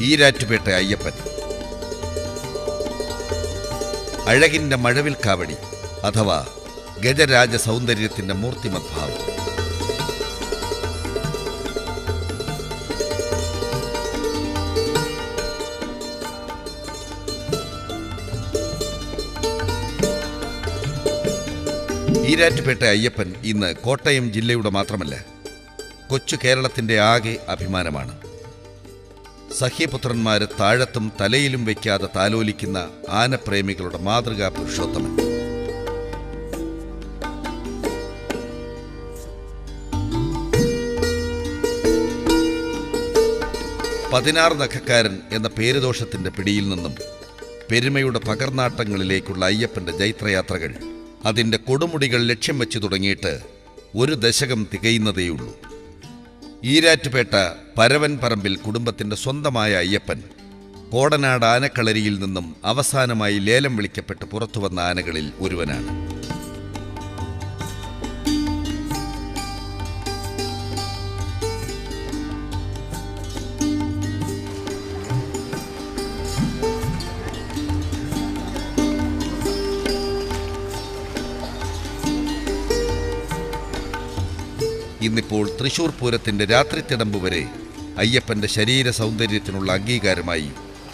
ഈരാറ്റുപേട്ട അയ്യപ്പൻ. അഴകിന്റെ മഴവിൽ കാവടി അഥവാ ഗജരാജ സൗന്ദര്യത്തിന്റെ മൂർത്തിമദ്ഭാവം. ഈരാറ്റുപേട്ട അയ്യപ്പൻ ഇന്ന് കോട്ടയം ജില്ലയുടെ മാത്രമല്ല കൊച്ചു കേരളത്തിന്റെ ആകെ അഭിമാനമാണ്. സഹ്യപുത്രന്മാര് താഴത്തും തലയിലും വയ്ക്കാതെ താലോലിക്കുന്ന ആനപ്രേമികളുടെ മാതൃകാ പുരുഷോത്തമൻ. പതിനാറ് നഖക്കാരൻ എന്ന പേരുദോഷത്തിന്റെ പിടിയിൽ നിന്നും പെരുമയുടെ പകർനാട്ടങ്ങളിലേക്കുള്ള അയ്യപ്പന്റെ ജൈത്രയാത്രകൾ അതിന്റെ കൊടുമുടികൾ ലക്ഷ്യം വെച്ച് തുടങ്ങിയിട്ട് ഒരു ദശകം തികയുന്നതേയുള്ളൂ. ഈരാറ്റുപേട്ട പരവൻ പറമ്പിൽ കുടുംബത്തിന്റെ സ്വന്തമായ അയ്യപ്പൻ. കോടനാട് ആനക്കളരിയിൽ നിന്നും അവസാനമായി ലേലം വിളിക്കപ്പെട്ട് പുറത്തുവന്ന ആനകളിൽ ഒരുവനാണ്. ഇന്നിപ്പോൾ തൃശൂർ പൂരത്തിന്റെ രാത്രി തിടമ്പ് വരെ അയ്യപ്പന്റെ ശരീര സൗന്ദര്യത്തിനുള്ള അംഗീകാരമായി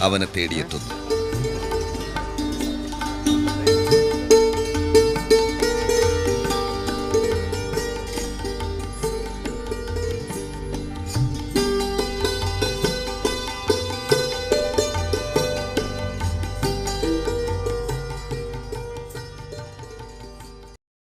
അവനെ തേടിയെത്തുന്നു.